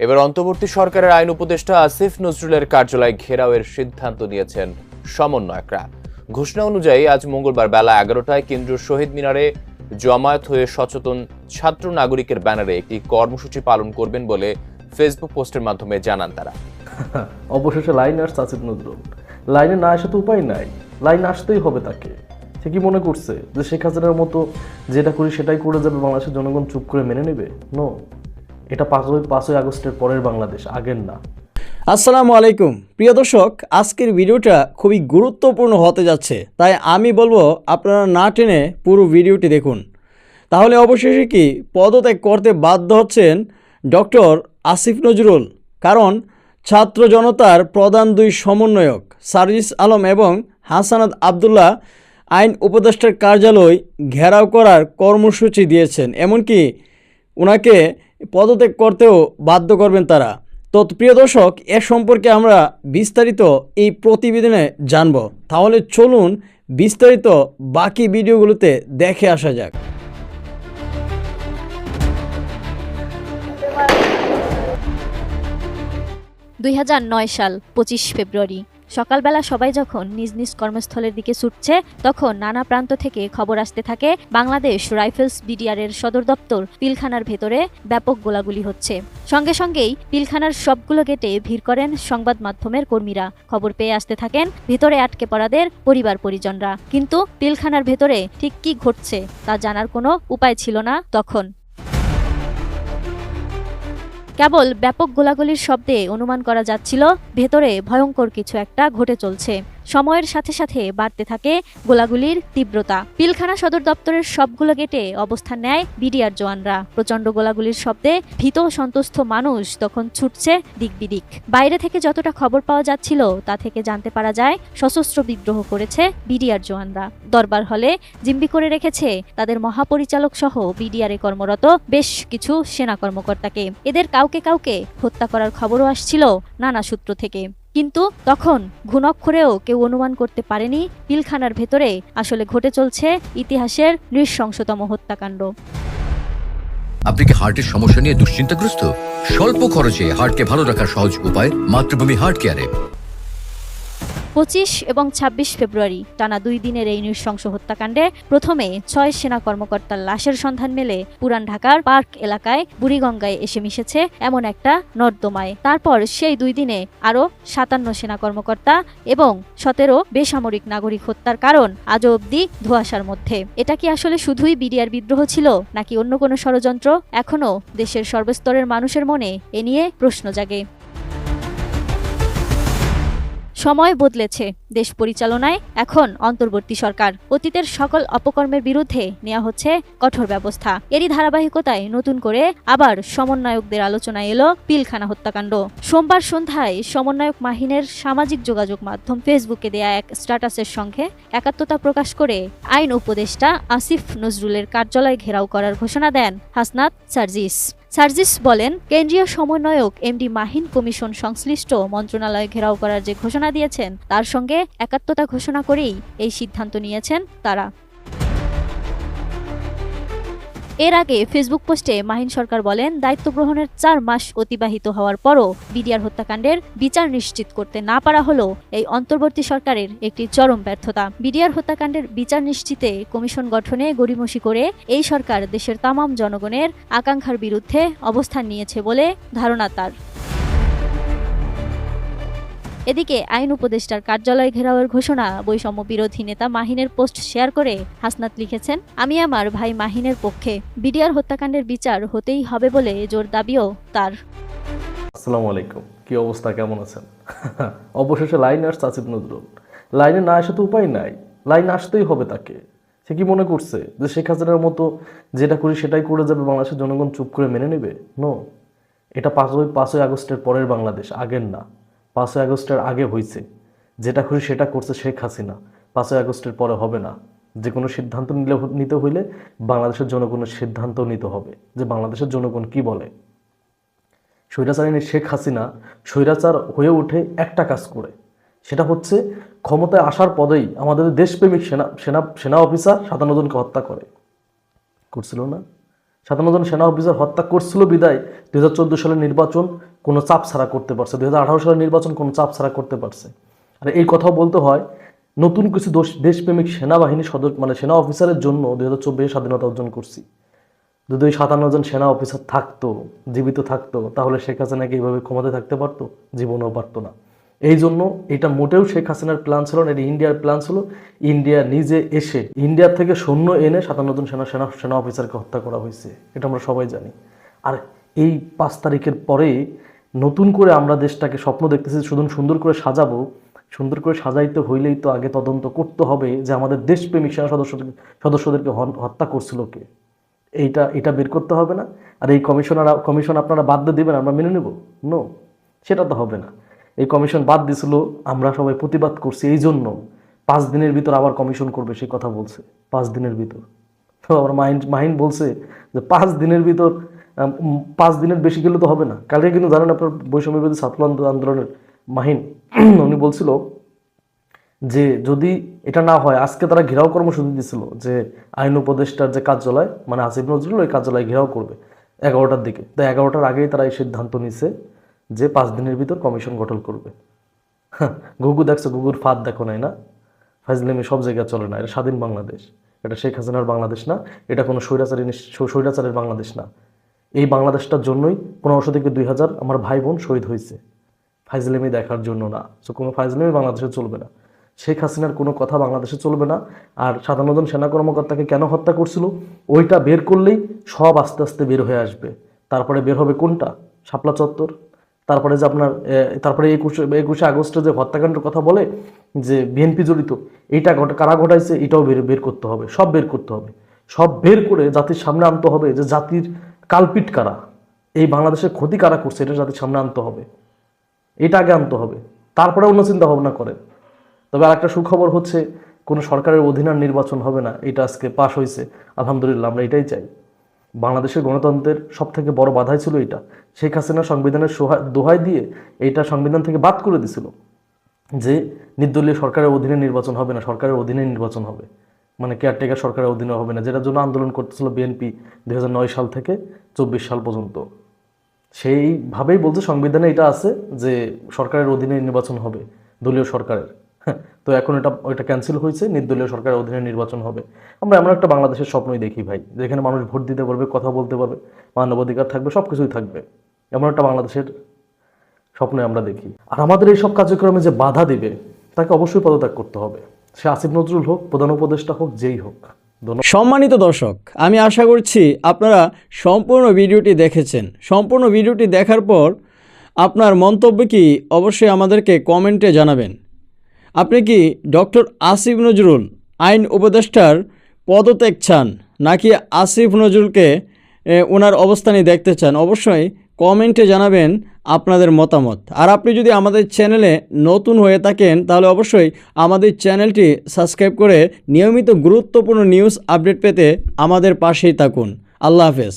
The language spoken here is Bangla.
এবার অন্তর্বর্তী সরকারের আইন উপদেষ্টা আসিফ নজরুলের কার্যালয় ঘেরাওয়ের সিদ্ধান্ত নিয়েছেন সমন্বয়করা। ঘোষণা অনুযায়ী আজ মঙ্গলবার বেলা এগারোটায় কেন্দ্রীয় শহীদ মিনারে জমায়েত হয়ে সচেতন ছাত্র নাগরিকের ব্যানারে একটি কর্মসূচি পালন করবেন বলে ফেসবুক পোস্টের মাধ্যমে জানান তারা। অবশেষে লাইন আসছে আসিফ নজরুল। লাইনে না আসে তো উপায় নাই। লাইন আসতেই হবে তাকে। সে কি মনে করছে যে শেখ হাসিনার মতো যেটা করি সেটাই করে যাবে বাংলাদেশের জনগণ চুপ করে মেনে নেবে? নো এটা পাঁচই পাঁচই আগস্টের পরের বাংলাদেশ, আগের না। আসসালামু আলাইকুম। প্রিয় দর্শক, আজকের ভিডিওটা খুবই গুরুত্বপূর্ণ হতে যাচ্ছে। তাই আমি বলব, আপনারা না টেনে পুরো ভিডিওটি দেখুন। তাহলে অবশেষে কি পদত্যাগ করতে বাধ্য হচ্ছেন ডক্টর আসিফ নজরুল? কারণ ছাত্র জনতার প্রধান দুই সমন্বয়ক, সার্জিস আলম এবং হাসানাত আবদুল্লাহ, আইন উপদেষ্টার কার্যালয় ঘেরাও করার কর্মসূচি দিয়েছেন। এমনকি ওনাকে পদত্যাগ করতেও বাধ্য করবেন তারা। তো প্রিয় দর্শক, এ সম্পর্কে আমরা বিস্তারিত এই প্রতিবেদনে জানব। তাহলে চলুন বিস্তারিত বাকি ভিডিওগুলোতে দেখে আসা যাক। দুই হাজার নয় সাল, পঁচিশ ফেব্রুয়ারি। সকালবেলা সবাই যখন নিজ নিজ কর্মস্থলের দিকে ছুটছে, তখন নানা প্রান্ত থেকে খবর আসতে থাকে বাংলাদেশ রাইফেলস বিডিআরের সদর দপ্তর পিলখানার ভেতরে ব্যাপক গোলাগুলি হচ্ছে। সঙ্গে সঙ্গেই পিলখানার সবগুলো গেটে ভিড় করেন সংবাদ মাধ্যমের কর্মীরা। খবর পেয়ে আসতে থাকেন ভেতরে আটকে পড়াদের পরিবার পরিজনরা। কিন্তু পিলখানার ভেতরে ঠিক কি ঘটছে তা জানার কোনো উপায় ছিল না তখন। কেবল ব্যাপক গোলাগুলির শব্দে অনুমান করা যাচ্ছিল ভেতরে ভয়ঙ্কর কিছু একটা ঘটে চলছে। সময়ের সাথে সাথে বাড়তে থাকে গোলাগুলির তীব্রতা। পিলখানা সদর দপ্তরের সবগুলো গেটে অবস্থান নেয় বিডিআর জওয়ানরা। প্রচণ্ড গোলাগুলির শব্দে ভীত সন্তুষ্ট মানুষ তখন ছুটছে দিক বিদিক। বাইরে থেকে যতটা খবর পাওয়া যাচ্ছিল, তা থেকে জানতে পারা যায়, সশস্ত্র বিদ্রোহ করেছে বিডিআর জওয়ানরা। দরবার হলে জিম্বি করে রেখেছে তাদের মহাপরিচালক সহ বিডিআরে কর্মরত বেশ কিছু সেনা কর্মকর্তাকে। এদের কাউকে কাউকে হত্যা করার খবরও আসছিল নানা সূত্র থেকে। কিন্তু তখন ঘুণক্ষরেও কেউ অনুমান করতে পারেনি পিলখানার ভেতরে আসলে ঘটে চলছে ইতিহাসের নৃশংসতম হত্যাকাণ্ড। আপনি কি হার্টের সমস্যা নিয়ে দুশ্চিন্তাগ্রস্ত? স্বল্প খরচে হার্টকে ভালো রাখার সহজ উপায় মাতৃভূমি হার্ট কেয়ারে। পঁচিশ এবং ২৬ ফেব্রুয়ারি, টানা দুই দিনের এই নৃশংস হত্যাকাণ্ডে প্রথমে ছয় সেনা কর্মকর্তার লাশের সন্ধান মেলে পুরান ঢাকার পার্ক এলাকায় বুড়িগঙ্গায় এসে মিশেছে এমন একটা নর্দমায়। তারপর সেই দুই দিনে আরও সাতান্ন সেনা কর্মকর্তা এবং সতেরো বেসামরিক নাগরিক হত্যার কারণ আজও অবধি ধোঁয়াশার মধ্যে। এটা কি আসলে শুধুই বিডিআর বিদ্রোহ ছিল, নাকি অন্য কোনো ষড়যন্ত্র? এখনও দেশের সর্বস্তরের মানুষের মনে এ নিয়ে প্রশ্ন জাগে। সময় বদলেছে। দেশ পরিচালনায় এখন অন্তর্বর্তী সরকার। অতীতের সকল অপকর্মের বিরুদ্ধে নেওয়া হচ্ছে কঠোর ব্যবস্থা। এরই ধারাবাহিকতায় নতুন করে আবার সমন্বয়কদের আলোচনায় এলো পিলখানা হত্যাকাণ্ড। সোমবার সন্ধ্যায় সমন্বয়ক মাহিনের সামাজিক যোগাযোগ মাধ্যম ফেসবুকে দেয়া এক স্ট্যাটাসের সঙ্গে একাত্মতা প্রকাশ করে আইন উপদেষ্টা আসিফ নজরুলের কার্যালয় ঘেরাও করার ঘোষণা দেন হাসনাত সার্জিস। সার্জিস বলেন, কেন্দ্রীয় সমন্বয়ক এমডি মাহিন কমিশন সংশ্লিষ্ট মন্ত্রণালয় ঘেরাও করার যে ঘোষণা দিয়েছেন, তার সঙ্গে একাত্মতা ঘোষণা করেই এই সিদ্ধান্ত নিয়েছেন তারা। এর আগে ফেসবুক পোস্টে মাহিন সরকার বলেন, দায়িত্ব গ্রহণের চার মাস অতিবাহিত হওয়ার পরও বিডিআর হত্যাকাণ্ডের বিচার নিশ্চিত করতে না পারা হলো এই অন্তর্বর্তী সরকারের একটি চরম ব্যর্থতা। বিডিআর হত্যাকাণ্ডের বিচার নিশ্চিতে কমিশন গঠনে গড়িমসি করে এই সরকার দেশের তামাম জনগণের আকাঙ্ক্ষার বিরুদ্ধে অবস্থান নিয়েছে বলে ধারণা তার। এদিকে আইন উপদেষ্টার কার্যালয় ঘেরাওয়ের ঘোষণা, বৈষম্য বিরোধী নেতা মাহিনের পোস্ট শেয়ার করে হাসনাত লিখেছেন, আমি আমার ভাই মাহিনের পক্ষে বিডিআর হত্যাকাণ্ডের বিচার হতেই হবে বলে জোর দাবিও তার। আসসালামু আলাইকুম। কি অবস্থা? কেমন আছেন? অবশেষে লাইন আসছে আসিফ নজরুল। লাইনে না আসে তো উপায় নাই। লাইন আসতেই হবে তাকে। সে কি মনে করছে যে শেখ হাসিনার মতো যেটা করি সেটাই করে যাবে বাংলাদেশের জনগণ চুপ করে মেনে নেবে? নো এটা পাঁচই পাঁচই আগস্টের পরের বাংলাদেশ, আগের না। পাঁচই আগস্টের আগে হয়েছে যেটা করি সেটা করছে শেখ হাসিনা। পাঁচই আগস্টের পরে হবে না। যে কোনো সিদ্ধান্ত নিলে নিতে হইলে বাংলাদেশের জনগণের সিদ্ধান্ত নিতে হবে যে বাংলাদেশের জনগণ কি বলে। স্বৈরাচারিণী শেখ হাসিনা স্বৈরাচার হয়ে ওঠে একটা কাজ করে। সেটা হচ্ছে ক্ষমতায় আসার পরেই আমাদের দেশপ্রেমিক সেনা সেনা সেনা অফিসার সাতান্ন জনকে হত্যা করে। করছিল না? সাতান্ন জন সেনা অফিসার হত্যা করছিল বিদায়। দুই হাজার চোদ্দ সালের নির্বাচন কোনো চাপ ছাড়া করতে পারছে। দুই হাজার আঠারো সালের নির্বাচন কোনো চাপ ছাড়া করতে পারছে। আর এই কথাও বলতে হয়, নতুন কিছু দোষ- দেশপ্রেমিক সেনাবাহিনী সদস্য মানে সেনা অফিসারের জন্য দু হাজার চব্বিশে স্বাধীনতা অর্জন করছি। যদি ওই সাতান্ন জন সেনা অফিসার থাকতো, জীবিত থাকতো, তাহলে শেখ হাসিনা কি এইভাবে ক্ষমতায় থাকতে পারতো? জীবনেও পারতো না। এই জন্য এটা মোটেও শেখ হাসিনার প্ল্যান ছিল না, এটা ইন্ডিয়ার প্ল্যান ছিল। ইন্ডিয়া নিজে এসে ইন্ডিয়ার থেকে সৈন্য এনে সাতান্ন জন সেনা সেনা সেনা অফিসারকে হত্যা করা হয়েছে, এটা আমরা সবাই জানি। আর এই পাঁচ তারিখের পরে নতুন করে আমরা দেশটাকে স্বপ্ন দেখতেছি শুধু সুন্দর করে সাজাবো। সুন্দর করে সাজাইতে হইলেই তো আগে তদন্ত করতে হবে যে আমাদের দেশপ্রেমিক সেনা সদস্য, সদস্যদেরকে হত্যা করছিল কে। এইটা, এটা বের করতে হবে না। আর এই কমিশনার কমিশন আপনারা বাদ দিয়ে দেবেন, আমরা মেনে নেব? নো সেটা তো হবে না। এই কমিশন বাদ দিছিল, আমরা সবাই প্রতিবাদ করছি এই জন্য পাঁচ দিনের ভিতর আবার কমিশন করবে সেই কথা বলছে, পাঁচ দিনের ভিতর। তো আমার মাহিন মাহিন বলছে যে পাঁচ দিনের ভিতর পাঁচ দিনের বেশি গেলে তো হবে না। কালকে কিন্তু জানেন আপনার বৈষম্য বিরোধী ছাত্র আন্দোলনের মাহিন, উনি বলছিল যে যদি এটা না হয়, আজকে তারা ঘেরাও কর্মসূচি দিছিল যে আইন উপদেষ্টার যে কার্যালয় মানে আসিফ নজরুল ওই কার্যালয় ঘেরাও করবে এগারোটার দিকে। তো এগারোটার আগেই তারা এই সিদ্ধান্ত নিছে যে পাঁচ দিনের ভিতর কমিশন গঠন করবে। হ্যাঁ, গুগু দেখছ গুগুর ফাঁদ দেখো নাই না? ফাইজলামি সব জায়গায় চলে না এটা স্বাধীন বাংলাদেশ। এটা শেখ হাসিনার বাংলাদেশ না এটা কোনো স্বৈরাচারী স্বৈরাচারের বাংলাদেশ না। এই বাংলাদেশটার জন্যই পনেরোশো থেকে দুই হাজার আমার ভাই বোন শহীদ হয়েছে। ফাইজলামি দেখার জন্য না। সো কোনো ফাইজলামি বাংলাদেশে চলবে না। শেখ হাসিনার কোনো কথা বাংলাদেশে চলবে না। আর সাতান্ন জন সেনা কর্মকর্তাকে কেন হত্যা করছিল? ওইটা বের করলেই সব আস্তে আস্তে বের হয়ে আসবে। তারপরে বের হবে কোনটা? শাপলা চত্বর? তারপরে যে আপনার তারপরে একুশে একুশে আগস্টে যে হত্যাকাণ্ডের কথা বলে, যে বিএনপি জড়িত এটা কারা ঘটাইছে, এটাও বের বের করতে হবে, সব বের করতে হবে। সব বের করে জাতির সামনে আনতে হবে যে জাতির কালপিট কারা, এই বাংলাদেশের ক্ষতি কারা করছে, এটা জাতির সামনে আনতে হবে। এটা আগে আনতে হবে, তারপরে অন্য চিন্তা ভাবনা করেন। তবে আরেকটা সুখবর হচ্ছে, কোনো সরকারের অধীনে আর নির্বাচন হবে না, এটা আজকে পাশ হয়েছে আলহামদুলিল্লাহ, আমরা এটাই চাই। বাংলাদেশের গণতন্ত্রের সব থেকে বড় বাধাই ছিল এটা। শেখ হাসিনা সংবিধানের দোহাই দিয়ে এটা সংবিধান থেকে বাদ করে দিছিল যে নির্দলীয় সরকারের অধীনে নির্বাচন হবে না, সরকারের অধীনে নির্বাচন হবে। মানে কেয়ারটেকার সরকারের অধীনে হবে না, যেটার জন্য আন্দোলন করতেছিল বিএনপি দু হাজার নয় সাল থেকে চব্বিশ সাল পর্যন্ত। সেইভাবেই বলছে সংবিধানে এটা আছে যে সরকারের অধীনে নির্বাচন হবে, দলীয় সরকারের। তো এখন এটা, ওইটা ক্যান্সেল হয়েছে, নির্দলীয় সরকারের অধীনে নির্বাচন হবে। আমরা এমন একটা বাংলাদেশের স্বপ্নই দেখি ভাই, যেখানে মানুষ ভোট দিতে পারবে, কথা বলতে পারবে, মানবাধিকার থাকবে সব কিছুই থাকবে। এমন একটা বাংলাদেশের স্বপ্নে আমরা দেখি। আর আমাদের এই সব কার্যক্রমে যে বাধা দিবে, তাকে অবশ্যই পদত্যাগ করতে হবে। সে আসিফ নজরুল হোক, প্রধান উপদেষ্টা হোক, যেই হোক। সম্মানিত দর্শক, আমি আশা করছি আপনারা সম্পূর্ণ ভিডিওটি দেখেছেন। সম্পূর্ণ ভিডিওটি দেখার পর আপনার মন্তব্য কি, অবশ্যই আমাদেরকে কমেন্টে জানাবেন। আপনি কি ডক্টর আসিফ নজরুল, আইন উপদেষ্টার পদত্যাগ চান, নাকি আসিফ নজরুলকে ওনার অবস্থানে দেখতে চান? অবশ্যই কমেন্টে জানাবেন আপনাদের মতামত। আর আপনি যদি আমাদের চ্যানেলে নতুন হয়ে থাকেন, তাহলে অবশ্যই আমাদের চ্যানেলটি সাবস্ক্রাইব করে নিয়মিত গুরুত্বপূর্ণ নিউজ আপডেট পেতে আমাদের পাশেই থাকুন। আল্লাহ হাফেজ।